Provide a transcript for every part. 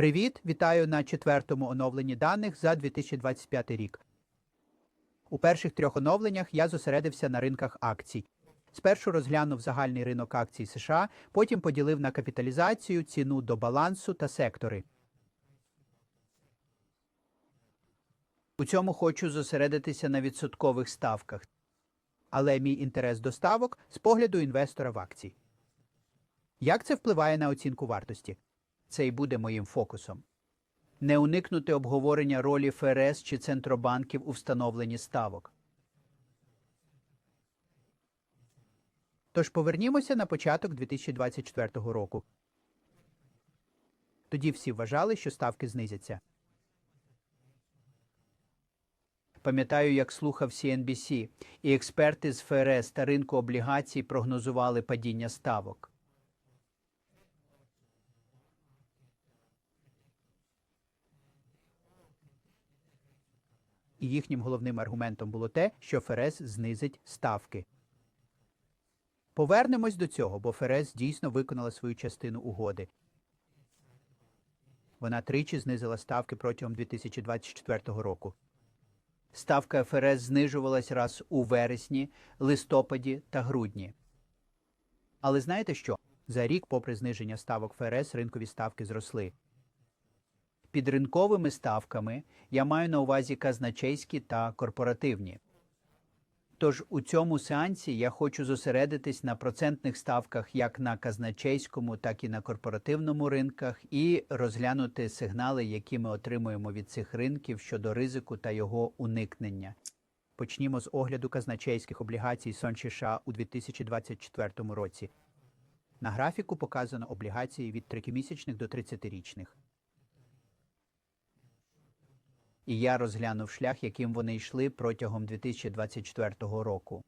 Привіт! Вітаю на четвертому оновленні даних за 2025 рік. У перших трьох оновленнях я зосередився на ринках акцій. Спершу розглянув загальний ринок акцій США, потім поділив на капіталізацію, ціну до балансу та сектори. У цьому хочу зосередитися на відсоткових ставках, але мій інтерес до ставок з погляду інвестора в акції. Як це впливає на оцінку вартості? Це і буде моїм фокусом. Не уникнути обговорення ролі ФРС чи центробанків у встановленні ставок. Тож повернімося на початок 2024 року. Тоді всі вважали, що ставки знизяться. Пам'ятаю, як слухав CNBC, і експерти з ФРС та ринку облігацій прогнозували падіння ставок. Їхнім головним аргументом було те, що ФРС знизить ставки. Повернемось до цього, бо ФРС дійсно виконала свою частину угоди. Вона тричі знизила ставки протягом 2024 року. Ставка ФРС знижувалась раз у вересні, листопаді та грудні. Але знаєте що? За рік, попри зниження ставок ФРС, ринкові ставки зросли. Під ринковими ставками я маю на увазі казначейські та корпоративні. Тож у цьому сеансі я хочу зосередитись на процентних ставках як на казначейському, так і на корпоративному ринках, і розглянути сигнали, які ми отримуємо від цих ринків щодо ризику та його уникнення. Почнімо з огляду казначейських облігацій сон США у 2024 році. На графіку показано облігації від 3-місячних до 30-річних. І я розглянув шлях, яким вони йшли протягом 2024 року.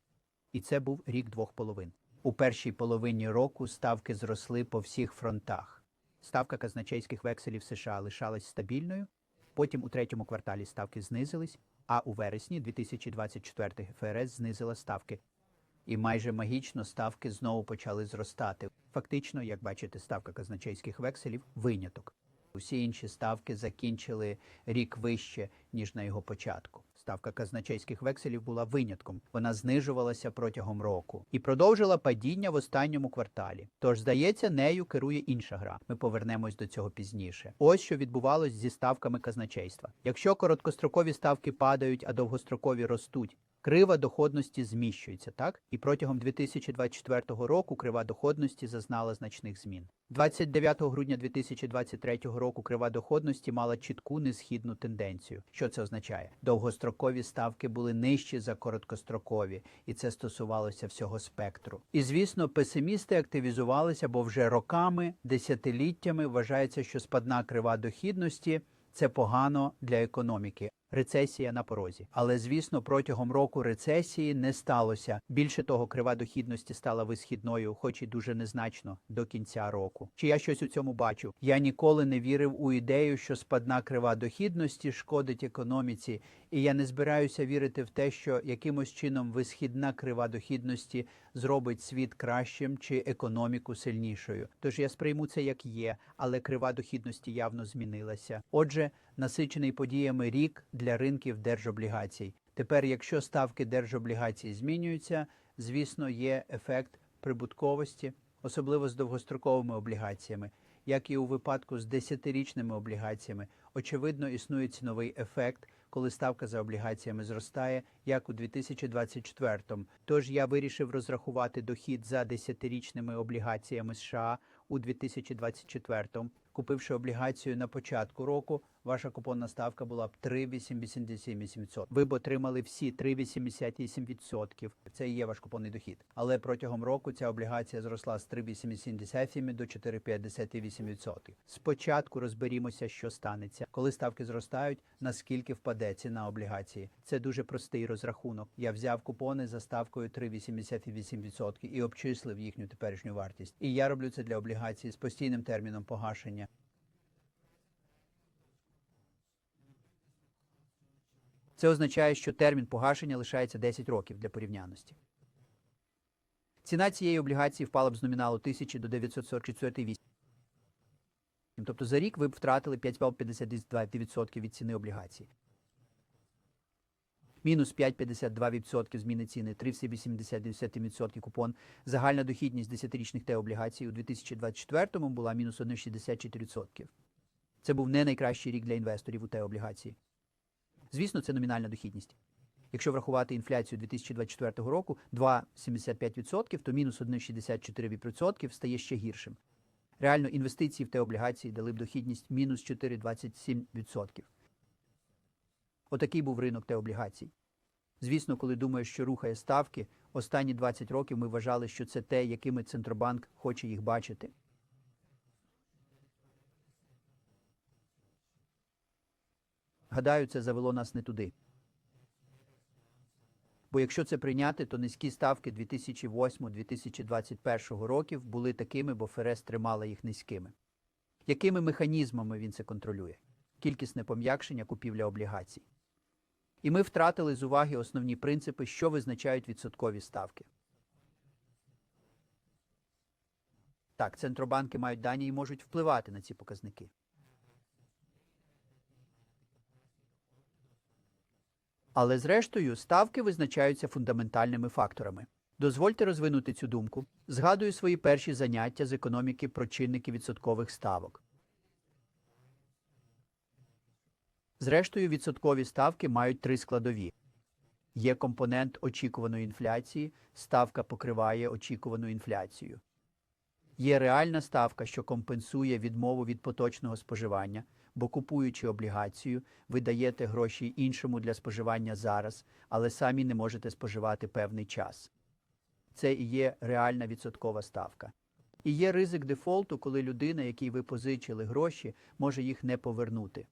І це був рік двох половин. У першій половині року ставки зросли по всіх фронтах. Ставка казначейських векселів США лишалась стабільною. Потім у третьому кварталі ставки знизились, а у вересні 2024 ФРС знизила ставки. І майже магічно ставки знову почали зростати. Фактично, як бачите, ставка казначейських векселів виняток. Усі інші ставки закінчили рік вище, ніж на його початку. Ставка казначейських векселів була винятком. Вона знижувалася протягом року і продовжила падіння в останньому кварталі. Тож, здається, нею керує інша гра. Ми повернемось до цього пізніше. Ось що відбувалось зі ставками казначейства. Якщо короткострокові ставки падають, а довгострокові ростуть. Крива доходності зміщується, так? І протягом 2024 року крива доходності зазнала значних змін. 29 грудня 2023 року крива доходності мала чітку несхідну тенденцію. Що це означає? Довгострокові ставки були нижчі за короткострокові, і це стосувалося всього спектру. І звісно, песимісти активізувалися, бо вже роками, десятиліттями вважається, що спадна крива дохідності це погано для економіки. Рецесія на порозі. Але звісно, протягом року рецесії не сталося. Більше того, крива дохідності стала висхідною, хоч і дуже незначно до кінця року. Чи я щось у цьому бачу? Я ніколи не вірив у ідею, що спадна крива дохідності шкодить економіці, і я не збираюся вірити в те, що якимось чином висхідна крива дохідності зробить світ кращим чи економіку сильнішою. Тож я сприйму це як є, але крива дохідності явно змінилася. Отже, насичений подіями рік для ринків держоблігацій. Тепер, якщо ставки держоблігацій змінюються, звісно, є ефект прибутковості, особливо з довгостроковими облігаціями, як і у випадку з десятирічними облігаціями. Очевидно, існує ціновий ефект, коли ставка за облігаціями зростає, як у 2024-му. Тож я вирішив розрахувати дохід за десятирічними облігаціями США у 2024-му. Купивши облігацію на початку року, ваша купонна ставка була б 3,87%. Ви б отримали всі 3,87%. Це і є ваш купонний дохід. Але протягом року ця облігація зросла з 3,87 до 4,58%. Спочатку розберімося, що станеться, коли ставки зростають, наскільки впаде ціна облігації. Це дуже простий розрахунок. Я взяв купони за ставкою 3,88% і обчислив їхню теперішню вартість. І я роблю це для облігацій з постійним терміном погашення. Це означає, що термін погашення лишається 10 років для порівняності. Ціна цієї облігації впала б з номіналу 1000 до 944,8. Тобто за рік ви б втратили 5,52% від ціни облігацій. Мінус 5,52% зміни ціни, 3,80% купон. Загальна дохідність 10-річних Т-облігацій у 2024 була мінус 1,64%. Це був не найкращий рік для інвесторів у Т-облігації. Звісно, це номінальна дохідність. Якщо врахувати інфляцію 2024 року 2,75%, то мінус 1,64% стає ще гіршим. Реально інвестиції в Т-облігації дали б дохідність мінус 4,27%. Отакий був ринок Т-облігацій. Звісно, коли думаєш, що рухає ставки, останні 20 років ми вважали, що це те, якими Центробанк хоче їх бачити. Гадаю, це завело нас не туди. Бо якщо це прийняти, то низькі ставки 2008-2021 років були такими, бо ФРС тримала їх низькими. Якими механізмами він це контролює? Кількісне пом'якшення купівля облігацій. І ми втратили з уваги основні принципи, що визначають відсоткові ставки. Так, центробанки мають дані і можуть впливати на ці показники. Але зрештою ставки визначаються фундаментальними факторами. Дозвольте розвинути цю думку. Згадую свої перші заняття з економіки про чинники відсоткових ставок. Зрештою, відсоткові ставки мають три складові. Є компонент очікуваної інфляції, ставка покриває очікувану інфляцію. Є реальна ставка, що компенсує відмову від поточного споживання, бо купуючи облігацію, ви даєте гроші іншому для споживання зараз, але самі не можете споживати певний час. Це і є реальна відсоткова ставка. І є ризик дефолту, коли людина, якій ви позичили гроші, може їх не повернути.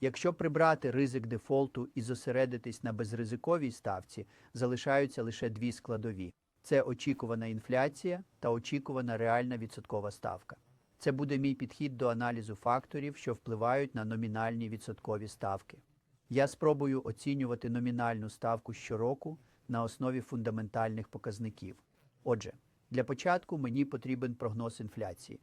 Якщо прибрати ризик дефолту і зосередитись на безризиковій ставці, залишаються лише дві складові: це очікувана інфляція та очікувана реальна відсоткова ставка. Це буде мій підхід до аналізу факторів, що впливають на номінальні відсоткові ставки. Я спробую оцінювати номінальну ставку щороку на основі фундаментальних показників. Отже, для початку мені потрібен прогноз інфляції.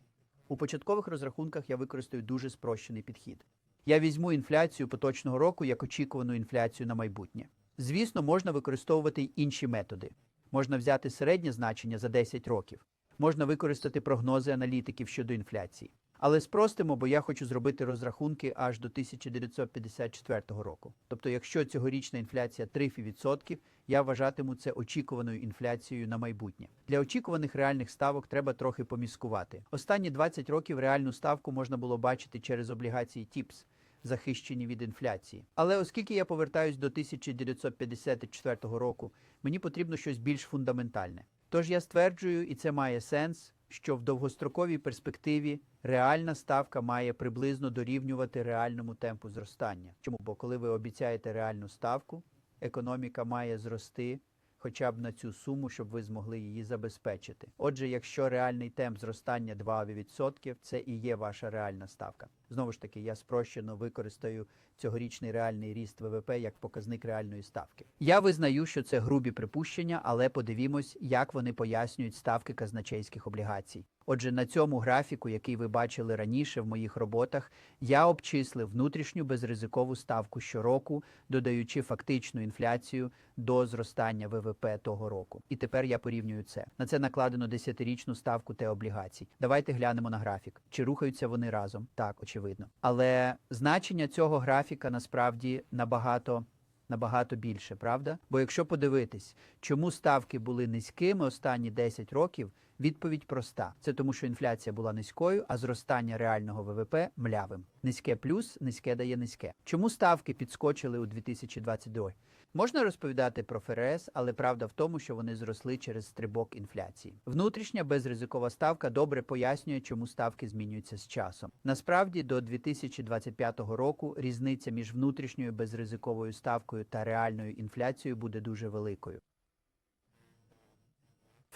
У початкових розрахунках я використаю дуже спрощений підхід. Я візьму інфляцію поточного року як очікувану інфляцію на майбутнє. Звісно, можна використовувати й інші методи. Можна взяти середнє значення за 10 років, можна використати прогнози аналітиків щодо інфляції. Але спростимо, бо я хочу зробити розрахунки аж до 1954 року. Тобто, якщо цьогорічна інфляція 3%, я вважатиму це очікуваною інфляцією на майбутнє. Для очікуваних реальних ставок треба трохи поміскувати. Останні 20 років реальну ставку можна було бачити через облігації ТІПС, захищені від інфляції. Але оскільки я повертаюсь до 1954 року, мені потрібно щось більш фундаментальне. Тож я стверджую, і це має сенс, що в довгостроковій перспективі реальна ставка має приблизно дорівнювати реальному темпу зростання. Чому? Бо коли ви обіцяєте реальну ставку, економіка має зрости хоча б на цю суму, щоб ви змогли її забезпечити. Отже, якщо реальний темп зростання 2%, це і є ваша реальна ставка. Знову ж таки, я спрощено використаю цьогорічний реальний ріст ВВП як показник реальної ставки. Я визнаю, що це грубі припущення, але подивімось, як вони пояснюють ставки казначейських облігацій. Отже, на цьому графіку, який ви бачили раніше в моїх роботах, я обчислив внутрішню безризикову ставку щороку, додаючи фактичну інфляцію до зростання ВВП того року. І тепер я порівнюю це. На це накладено 10-річну ставку Т-облігацій. Давайте глянемо на графік. Чи рухаються вони разом? Так, очевидно. Але значення цього графіка насправді набагато. Набагато більше, правда? Бо якщо подивитись, чому ставки були низькими останні 10 років, відповідь проста: це тому, що інфляція була низькою, а зростання реального ВВП млявим. Низьке плюс, низьке дає низьке. Чому ставки підскочили у 2022? Можна розповідати про ФРС, але правда в тому, що вони зросли через стрибок інфляції. Внутрішня безризикова ставка добре пояснює, чому ставки змінюються з часом. Насправді, до 2025 року різниця між внутрішньою безризиковою ставкою та реальною інфляцією буде дуже великою.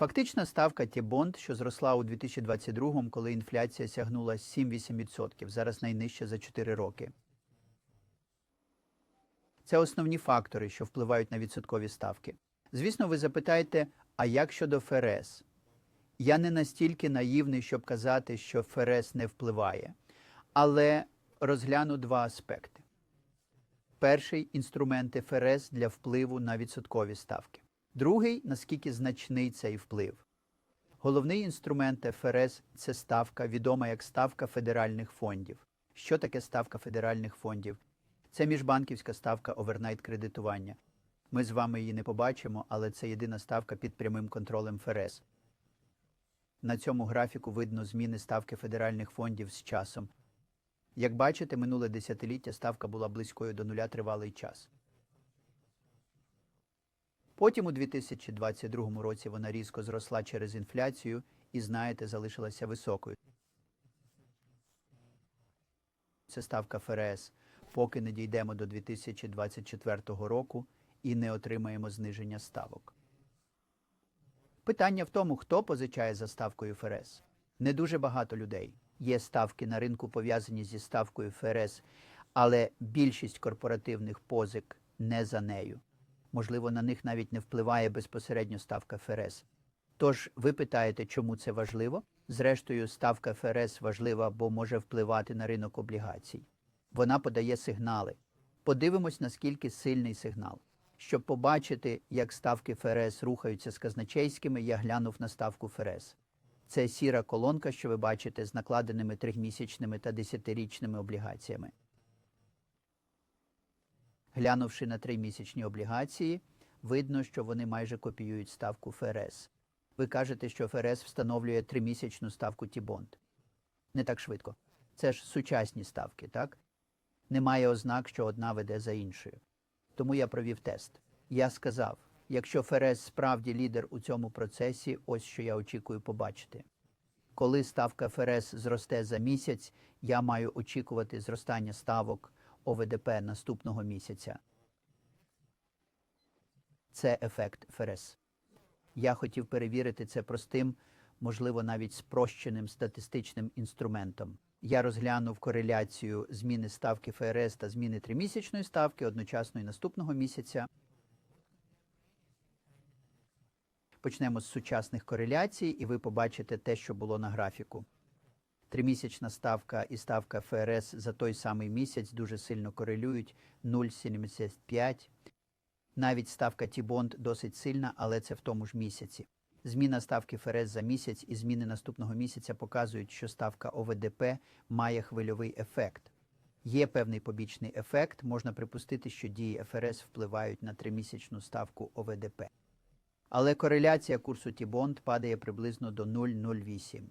Фактична ставка Т-бонд, що зросла у 2022-му, коли інфляція сягнула 7-8%, зараз найнижча за 4 роки. Це основні фактори, що впливають на відсоткові ставки. Звісно, ви запитаєте, а як щодо ФРС? Я не настільки наївний, щоб казати, що ФРС не впливає. Але розгляну два аспекти. Перший інструмент ФРС для впливу на відсоткові ставки. Другий наскільки значний цей вплив. Головний інструмент ФРС це ставка, відома як ставка федеральних фондів. Що таке ставка федеральних фондів? Це міжбанківська ставка овернайт кредитування. Ми з вами її не побачимо, але це єдина ставка під прямим контролем ФРС. На цьому графіку видно зміни ставки федеральних фондів з часом. Як бачите, минуле десятиліття ставка була близькою до нуля тривалий час. Потім у 2022 році вона різко зросла через інфляцію і, знаєте, залишилася високою. Це ставка ФРС, поки не дійдемо до 2024 року і не отримаємо зниження ставок. Питання в тому, хто позичає за ставкою ФРС. Не дуже багато людей. Є ставки на ринку пов'язані зі ставкою ФРС, але більшість корпоративних позик не за нею. Можливо, на них навіть не впливає безпосередньо ставка ФРС. Тож ви питаєте, чому це важливо? Зрештою, ставка ФРС важлива, бо може впливати на ринок облігацій. Вона подає сигнали. Подивимось, наскільки сильний сигнал. Щоб побачити, як ставки ФРС рухаються з казначейськими, я глянув на ставку ФРС. Це сіра колонка, що ви бачите з накладеними трьохмісячними та десятирічними облігаціями. Глянувши на тримісячні облігації, видно, що вони майже копіюють ставку ФРС. Ви кажете, що ФРС встановлює тримісячну ставку Тібонд. Не так швидко. Це ж сучасні ставки, так? Немає ознак, що одна веде за іншою. Тому я провів тест. Я сказав, якщо ФРС справді лідер у цьому процесі, ось що я очікую побачити. Коли ставка ФРС зросте за місяць, я маю очікувати зростання ставок ОВДП наступного місяця. Це ефект ФРС. Я хотів перевірити це простим, можливо, навіть спрощеним статистичним інструментом. Я розглянув кореляцію зміни ставки ФРС та зміни тримісячної ставки одночасно і наступного місяця. Почнемо з сучасних кореляцій, і ви побачите те, що було на графіку. Тримісячна ставка і ставка ФРС за той самий місяць дуже сильно корелюють 0,75. Навіть ставка Тібонд досить сильна, але це в тому ж місяці. Зміна ставки ФРС за місяць і зміни наступного місяця показують, що ставка ОВДП має хвильовий ефект. Є певний побічний ефект, можна припустити, що дії ФРС впливають на тримісячну ставку ОВДП. Але кореляція курсу Тібонд падає приблизно до 0,08.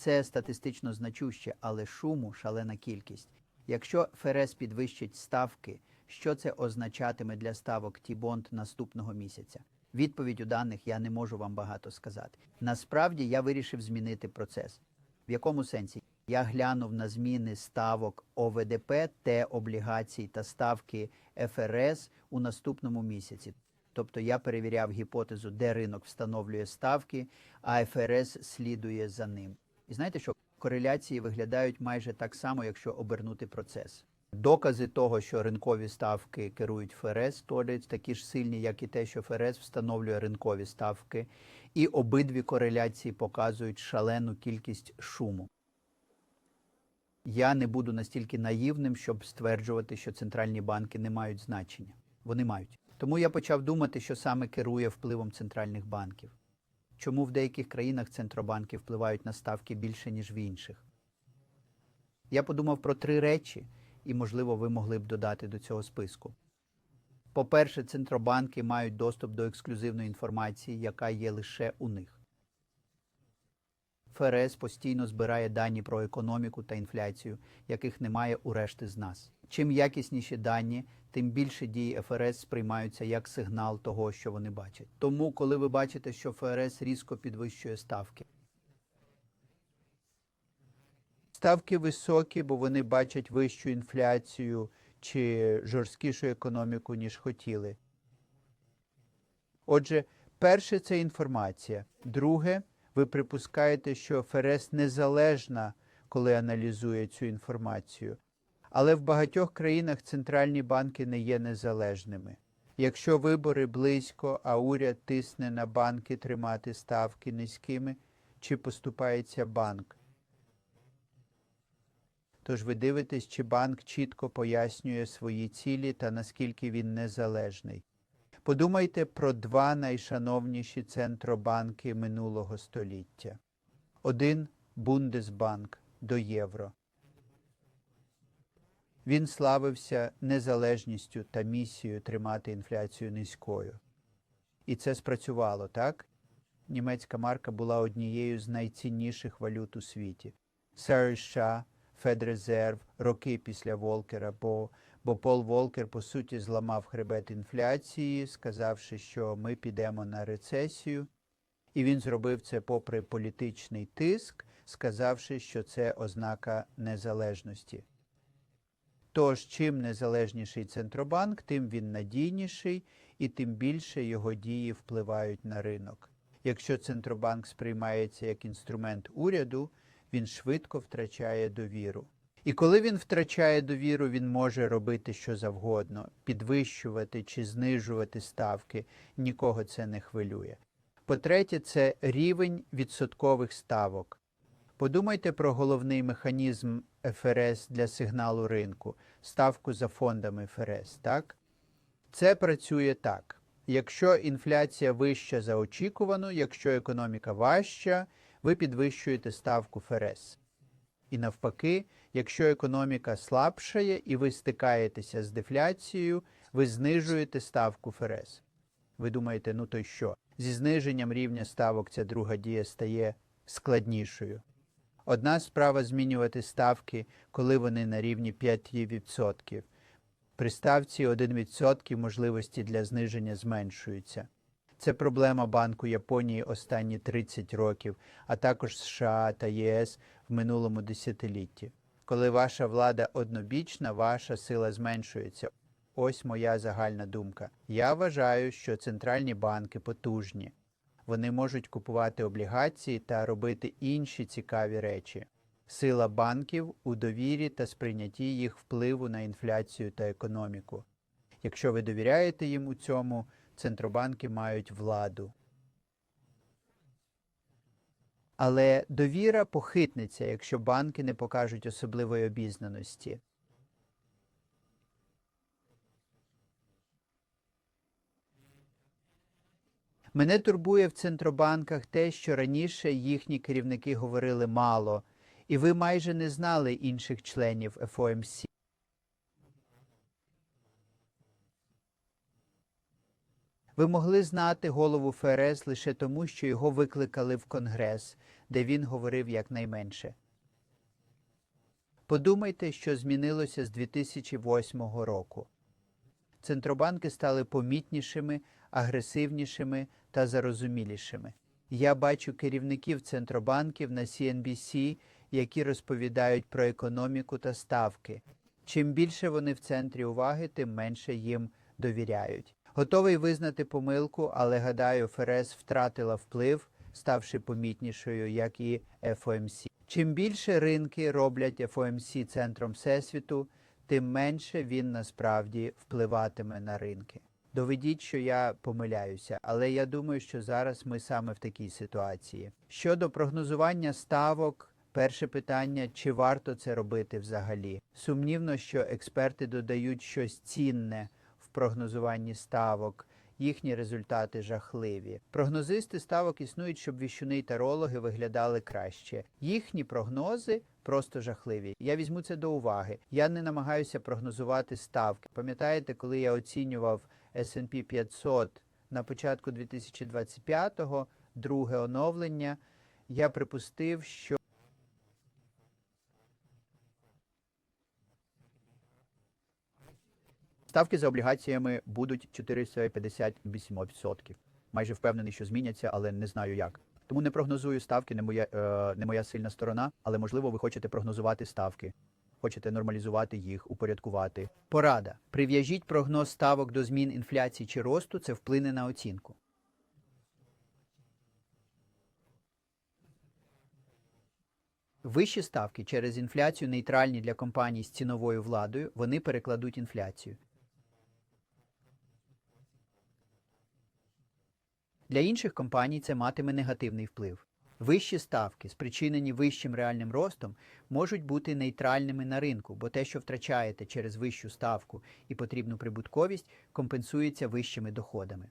Це статистично значуще, але шуму шалена кількість. Якщо ФРС підвищить ставки, що це означатиме для ставок Тібонд наступного місяця? Відповідь у даних я не можу вам багато сказати. Насправді я вирішив змінити процес. В якому сенсі? Я глянув на зміни ставок ОВДП, Т облігацій та ставки ФРС у наступному місяці. Тобто я перевіряв гіпотезу, де ринок встановлює ставки, а ФРС слідує за ним. І знаєте, що кореляції виглядають майже так само, якщо обернути процес. Докази того, що ринкові ставки керують ФРС, торять такі ж сильні, як і те, що ФРС встановлює ринкові ставки, і обидві кореляції показують шалену кількість шуму. Я не буду настільки наївним, щоб стверджувати, що центральні банки не мають значення. Вони мають. Тому я почав думати, що саме керує впливом центральних банків. Чому в деяких країнах центробанки впливають на ставки більше, ніж в інших? Я подумав про три речі, і, можливо, ви могли б додати до цього списку. По-перше, центробанки мають доступ до ексклюзивної інформації, яка є лише у них. ФРС постійно збирає дані про економіку та інфляцію, яких немає у решти з нас. Чим якісніші дані, тим більше дії ФРС сприймаються як сигнал того, що вони бачать. Тому, коли ви бачите, що ФРС різко підвищує ставки, ставки високі, бо вони бачать вищу інфляцію чи жорсткішу економіку, ніж хотіли. Отже, перше це інформація. Друге, ви припускаєте, що ФРС незалежна, коли аналізує цю інформацію. Але в багатьох країнах центральні банки не є незалежними. Якщо вибори близько, а уряд тисне на банки тримати ставки низькими, чи поступається банк? Тож ви дивитесь, чи банк чітко пояснює свої цілі та наскільки він незалежний. Подумайте про два найшановніші центробанки минулого століття. Один Бундесбанк до євро. Він славився незалежністю та місією тримати інфляцію низькою. І це спрацювало, так? Німецька марка була однією з найцінніших валют у світі. США, Федрезерв, роки після Волкера, бо, бо Пол Волкер, по суті, зламав хребет інфляції, сказавши, що ми підемо на рецесію. І він зробив це попри політичний тиск, сказавши, що це ознака незалежності. Тож, чим незалежніший центробанк, тим він надійніший і тим більше його дії впливають на ринок. Якщо центробанк сприймається як інструмент уряду, він швидко втрачає довіру. І коли він втрачає довіру, він може робити що завгодно, підвищувати чи знижувати ставки, нікого це не хвилює. По-третє, це рівень відсоткових ставок. Подумайте про головний механізм ФРС для сигналу ринку, ставку за фондами ФРС. Так? Це працює так. Якщо інфляція вища за очікувану, якщо економіка важча, ви підвищуєте ставку ФРС. І навпаки, якщо економіка слабшає і ви стикаєтеся з дефляцією, ви знижуєте ставку ФРС. Ви думаєте, ну то й що? Зі зниженням рівня ставок ця друга дія стає складнішою. Одна справа змінювати ставки, коли вони на рівні 5%. При ставці 1% можливості для зниження зменшуються. Це проблема Банку Японії останні 30 років, а також США та ЄС в минулому десятилітті. Коли ваша влада однобічна, ваша сила зменшується. Ось моя загальна думка. Я вважаю, що центральні банки потужні. Вони можуть купувати облігації та робити інші цікаві речі. Сила банків у довірі та сприйнятті їх впливу на інфляцію та економіку. Якщо ви довіряєте їм у цьому, центробанки мають владу. Але довіра похитнеться, якщо банки не покажуть особливої обізнаності. Мене турбує в центробанках те, що раніше їхні керівники говорили мало, і ви майже не знали інших членів ФОМС. Ви могли знати голову ФРС лише тому, що його викликали в Конгрес, де він говорив якнайменше. Подумайте, що змінилося з 2008 року. Центробанки стали помітнішими, агресивнішими та зарозумілішими. Я бачу керівників центробанків на CNBC, які розповідають про економіку та ставки. Чим більше вони в центрі уваги, тим менше їм довіряють. Готовий визнати помилку, але гадаю, ФРС втратила вплив, ставши помітнішою, як і FOMC. Чим більше ринки роблять FOMC центром всесвіту, тим менше він насправді впливатиме на ринки. Доведіть, що я помиляюся, але я думаю, що зараз ми саме в такій ситуації. Щодо прогнозування ставок, перше питання: чи варто це робити взагалі? Сумнівно, що експерти додають щось цінне прогнозуванні ставок. Їхні результати жахливі. Прогнозисти ставок існують, щоб віщуни й тарологи виглядали краще. Їхні прогнози просто жахливі. Я візьму це до уваги. Я не намагаюся прогнозувати ставки. Пам'ятаєте, коли я оцінював S&P 500 на початку 2025-го, друге оновлення, я припустив, що ставки за облігаціями будуть 458%. Майже впевнений, що зміняться, але не знаю як. Тому не прогнозую ставки, не моя, е, не моя сильна сторона, але можливо ви хочете прогнозувати ставки. Хочете нормалізувати їх, упорядкувати. Порада. Прив'яжіть прогноз ставок до змін інфляції чи росту, це вплине на оцінку. Вищі ставки через інфляцію нейтральні для компаній з ціновою владою, вони перекладуть інфляцію. Для інших компаній це матиме негативний вплив. Вищі ставки, спричинені вищим реальним ростом, можуть бути нейтральними на ринку, бо те, що втрачаєте через вищу ставку і потрібну прибутковість, компенсується вищими доходами.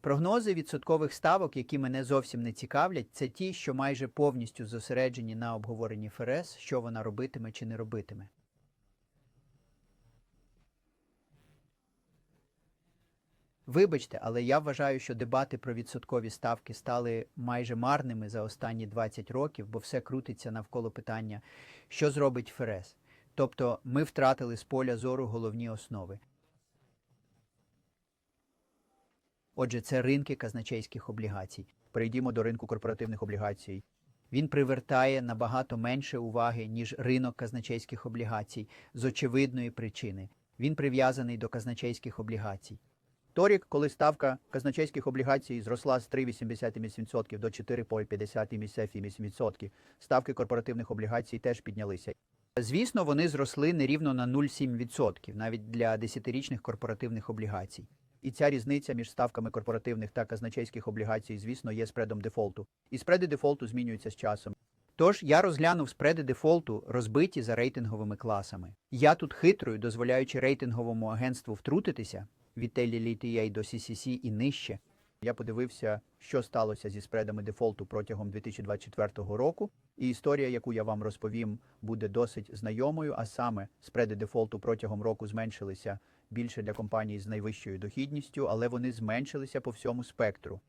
Прогнози відсоткових ставок, які мене зовсім не цікавлять, це ті, що майже повністю зосереджені на обговоренні ФРС, що вона робитиме чи не робитиме. Вибачте, але я вважаю, що дебати про відсоткові ставки стали майже марними за останні 20 років, бо все крутиться навколо питання, що зробить ФРС. Тобто ми втратили з поля зору головні основи. Отже, це ринки казначейських облігацій. Перейдімо до ринку корпоративних облігацій. Він привертає набагато менше уваги, ніж ринок казначейських облігацій з очевидної причини. Він прив'язаний до казначейських облігацій. Торік, коли ставка казначейських облігацій зросла з 3,88% до 4,58%, ставки корпоративних облігацій теж піднялися. Звісно, вони зросли нерівно на 0,7%, навіть для десятирічних корпоративних облігацій. І ця різниця між ставками корпоративних та казначейських облігацій, звісно, є спредом дефолту. І спреди дефолту змінюються з часом. Тож я розглянув спреди дефолту, розбиті за рейтинговими класами. Я тут хитрою, дозволяючи рейтинговому агентству втрутитися від LLTA до CCC і нижче. Я подивився, що сталося зі спредами дефолту протягом 2024 року. І історія, яку я вам розповім, буде досить знайомою. А саме спреди дефолту протягом року зменшилися більше для компаній з найвищою дохідністю, але вони зменшилися по всьому спектру.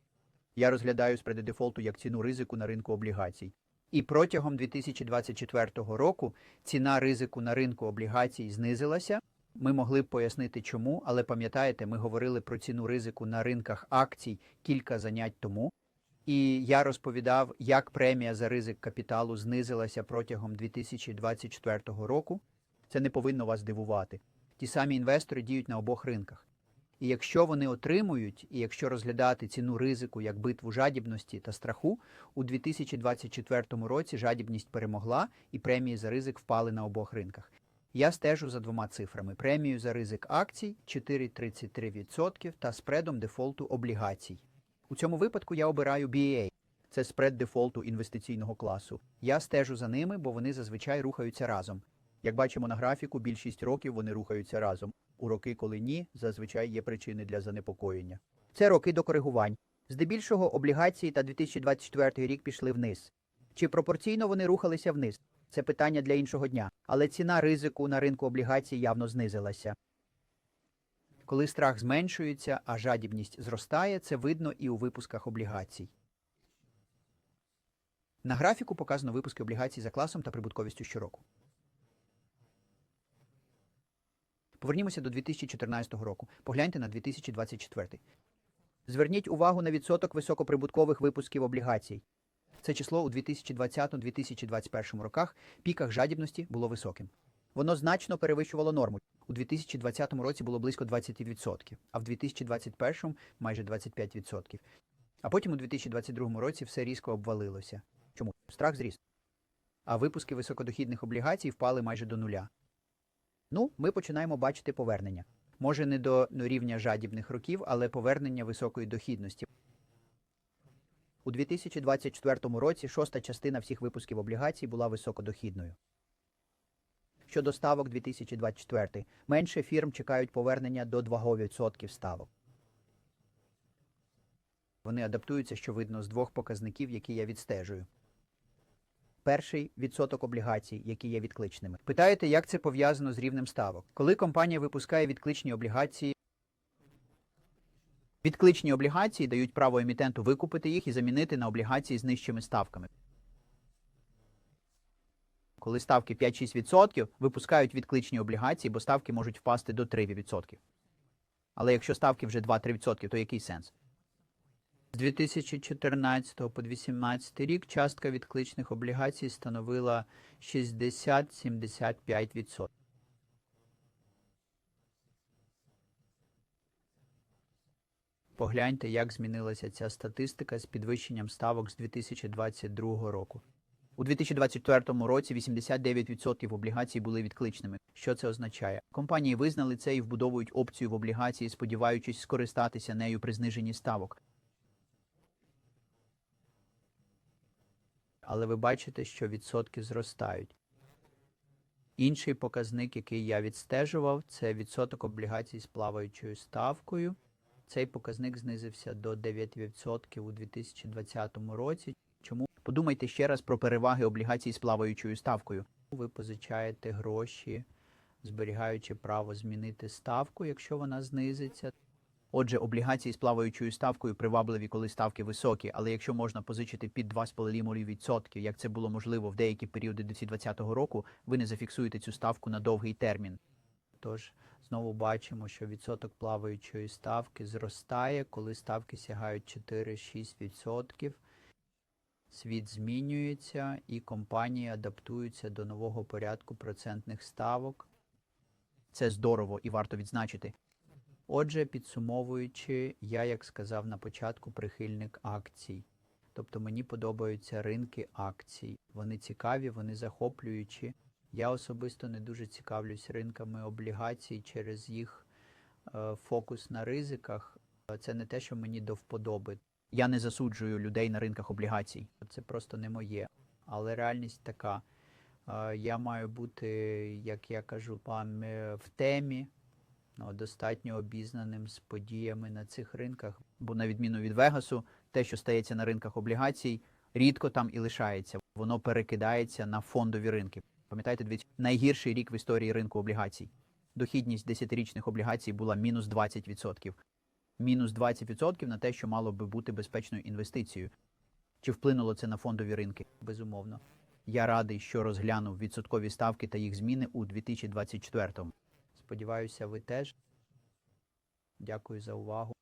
Я розглядаю спреди дефолту як ціну ризику на ринку облігацій. І протягом 2024 року ціна ризику на ринку облігацій знизилася. Ми могли б пояснити чому, але пам'ятаєте, ми говорили про ціну ризику на ринках акцій кілька занять тому. І я розповідав, як премія за ризик капіталу знизилася протягом 2024 року. Це не повинно вас дивувати. Ті самі інвестори діють на обох ринках. І якщо вони отримують, і якщо розглядати ціну ризику як битву жадібності та страху, у 2024 році жадібність перемогла і премії за ризик впали на обох ринках. Я стежу за двома цифрами: премію за ризик акцій 4,33% та спредом дефолту облігацій. У цьому випадку я обираю BAA. Це спред дефолту інвестиційного класу. Я стежу за ними, бо вони зазвичай рухаються разом. Як бачимо на графіку, більшість років вони рухаються разом. У роки, коли ні, зазвичай є причини для занепокоєння. Це роки до коригувань. Здебільшого облігації та 2024 рік пішли вниз. Чи пропорційно вони рухалися вниз? Це питання для іншого дня. Але ціна ризику на ринку облігацій явно знизилася. Коли страх зменшується, а жадібність зростає, це видно і у випусках облігацій. На графіку показано випуски облігацій за класом та прибутковістю щороку. Повернімося до 2014 року. Погляньте на 2024. Зверніть увагу на відсоток високоприбуткових випусків облігацій. Це число у 2020-2021 роках піках жадібності було високим. Воно значно перевищувало норму. У 2020 році було близько 20%, а в 2021 майже 25%. А потім у 2022 році все різко обвалилося. Чому? Страх зріс. А випуски високодохідних облігацій впали майже до нуля. Ну, ми починаємо бачити повернення. Може, не до рівня жадібних років, але повернення високої дохідності. У 2024 році шоста частина всіх випусків облігацій була високодохідною. Щодо ставок 2024, менше фірм чекають повернення до 2% ставок. Вони адаптуються, що видно, з двох показників, які я відстежую. Перший відсоток облігацій, які є відкличними. Питаєте, як це пов'язано з рівнем ставок? Коли компанія випускає відкличні облігації, відкличні облігації дають право емітенту викупити їх і замінити на облігації з нижчими ставками. Коли ставки 5-6%, випускають відкличні облігації, бо ставки можуть впасти до 3%. Але якщо ставки вже 2-3%, то який сенс? З 2014 по 2018 рік частка відкличних облігацій становила 60-75%. Погляньте, як змінилася ця статистика з підвищенням ставок з 2022 року. У 2024 році 89% облігацій були відкличними. Що це означає? Компанії визнали це і вбудовують опцію в облігації, сподіваючись скористатися нею при зниженні ставок. Але ви бачите, що відсотки зростають. Інший показник, який я відстежував, це відсоток облігацій з плаваючою ставкою. Цей показник знизився до 9% у 2020 році. Чому? Подумайте ще раз про переваги облігацій з плаваючою ставкою. Ви позичаєте гроші, зберігаючи право змінити ставку, якщо вона знизиться. Отже, облігації з плаваючою ставкою привабливі, коли ставки високі, але якщо можна позичити під 2,5%, як це було можливо в деякі періоди 2020 року, ви не зафіксуєте цю ставку на довгий термін. Тож знову бачимо, що відсоток плаваючої ставки зростає, коли ставки сягають 4-6%. Світ змінюється і компанії адаптуються до нового порядку процентних ставок. Це здорово і варто відзначити. Отже, підсумовуючи, я, як сказав на початку, прихильник акцій. Тобто мені подобаються ринки акцій. Вони цікаві, вони захоплюючі. Я особисто не дуже цікавлюсь ринками облігацій через їх е, фокус на ризиках. Це не те, що мені до вподоби. Я не засуджую людей на ринках облігацій. Це просто не моє. Але реальність така. Е, Я маю бути, як я кажу, вам е, в темі, ну, достатньо обізнаним з подіями на цих ринках. Бо на відміну від Вегасу, те, що стається на ринках облігацій, рідко там і лишається. Воно перекидається на фондові ринки. Пам'ятаєте, дивіться, найгірший рік в історії ринку облігацій. Дохідність 10-річних облігацій була мінус 20%. Мінус 20% на те, що мало би бути безпечною інвестицією. Чи вплинуло це на фондові ринки? Безумовно. Я радий, що розглянув відсоткові ставки та їх зміни у 2024-му. Сподіваюся, ви теж. Дякую за увагу.